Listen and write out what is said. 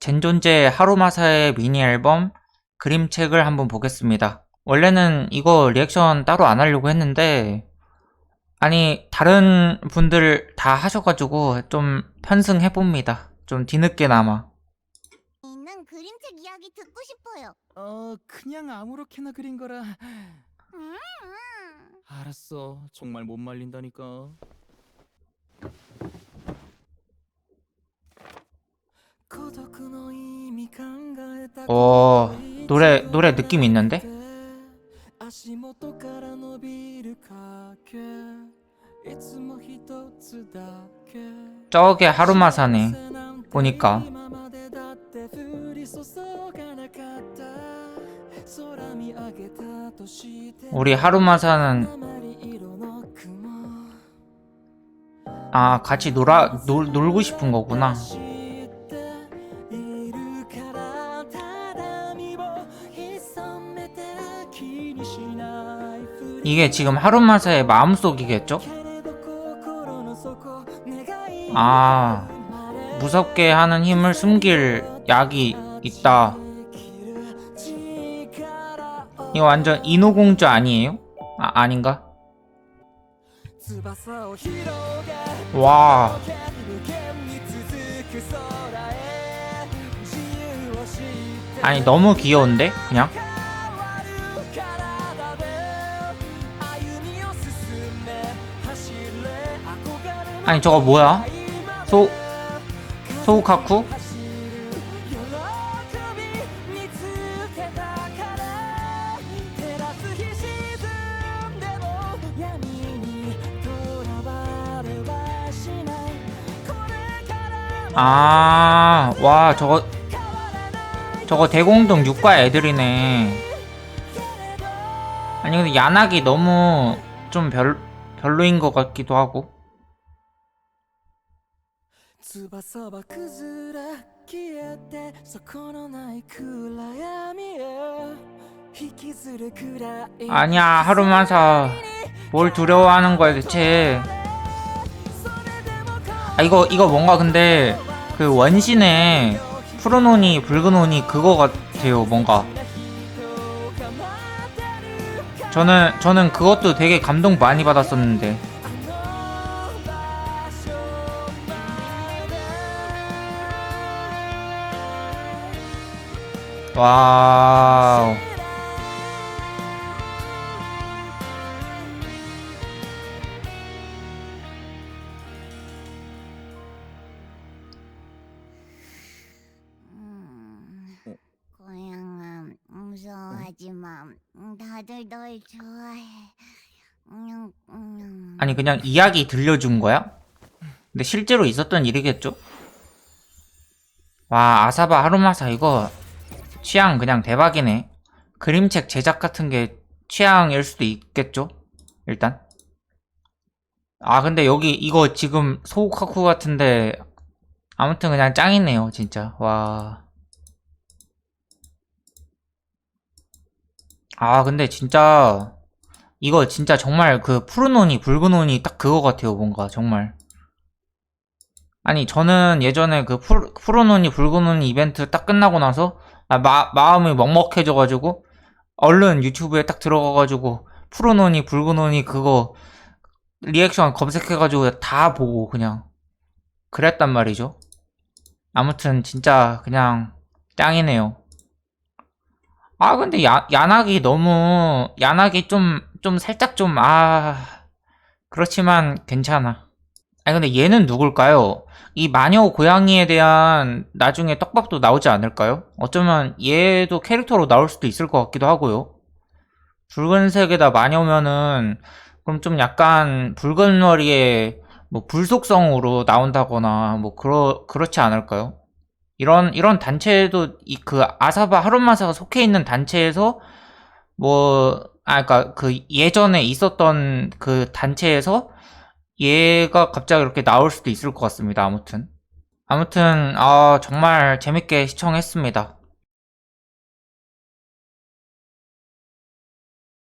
젠존제 하루마사의 미니 앨범 그림책을 한번 보겠습니다. 원래는 이거 리액션 따로 안 하려고 했는데, 아니, 다른 분들 다 하셔가지고 좀 편승해봅니다. 좀 뒤늦게나마. 난 그림책 이야기 듣고 싶어요. 어, 그냥 아무렇게나 그린 거라. 음, 알았어. 정말 못 말린다니까. 어, 노래, 노래 느낌 있는데? 저게 하루마사네. 보니까. 우리 하루마사는 아 같이 놀아 놀, 놀고 싶은 거구나. 이게 지금 하루마사의 마음속이겠죠? 아 무섭게 하는 힘을 숨길 약이 있다. 이거 완전 인어공주 아니에요? 아 아닌가? 와 아니 너무 귀여운데 그냥 아니 저거 뭐야? 소 소우카쿠? 아 와 저거 저거 대공동 6과 애들이네. 아니 근데 야낙이 너무 좀 별, 별로인 것 같기도 하고 翼は崩れ消えて底のない暗闇へ引きずるくらい 아니야 하루마사 뭘 두려워하는 거야 대체 아 이거 이거 뭔가 근데 그 원신의 푸른 옷이 붉은 옷이 그거 같아요 뭔가 저는 저는 그것도 되게 감동 많이 받았었는데 와우 음, 어? 고양아 무서워하지만 음, 다들 널 좋아해. 음, 음. 아니 그냥 이야기 들려준 거야? 근데 실제로 있었던 일이겠죠? 와 아사바 하루마사 이거 취향 그냥 대박이네 그림책 제작 같은 게 취향일 수도 있겠죠? 일단 아 근데 여기 이거 지금 소우카쿠 같은데 아무튼 그냥 짱이네요 진짜 와 아, 근데 진짜, 이거 진짜 정말 그 푸른 온이 붉은 온이 딱 그거 같아요, 뭔가, 정말. 아니, 저는 예전에 그 푸, 푸른 온이 붉은 온 이벤트 딱 끝나고 나서, 아, 마, 마음이 먹먹해져가지고, 얼른 유튜브에 딱 들어가가지고, 온이 붉은 온이 그거, 리액션 검색해가지고 다 보고, 그냥. 그랬단 말이죠. 아무튼, 진짜, 그냥, 짱이네요. 아, 근데 야, 야낙이 너무, 야낙이 좀, 좀 살짝 좀, 아, 그렇지만 괜찮아. 아니, 근데 얘는 누굴까요? 이 마녀 고양이에 대한 나중에 떡밥도 나오지 않을까요? 어쩌면 얘도 캐릭터로 나올 수도 있을 것 같기도 하고요. 붉은색에다 마녀면은, 그럼 좀 약간 붉은 머리에 뭐 불속성으로 나온다거나, 뭐, 그러, 그렇지 않을까요? 이런 이런 단체도 이 그 아사바 하루마사가 속해 있는 단체에서 뭐아 그러니까 그 예전에 있었던 그 단체에서 얘가 갑자기 이렇게 나올 수도 있을 것 같습니다. 아무튼 아무튼 아 정말 재밌게 시청했습니다.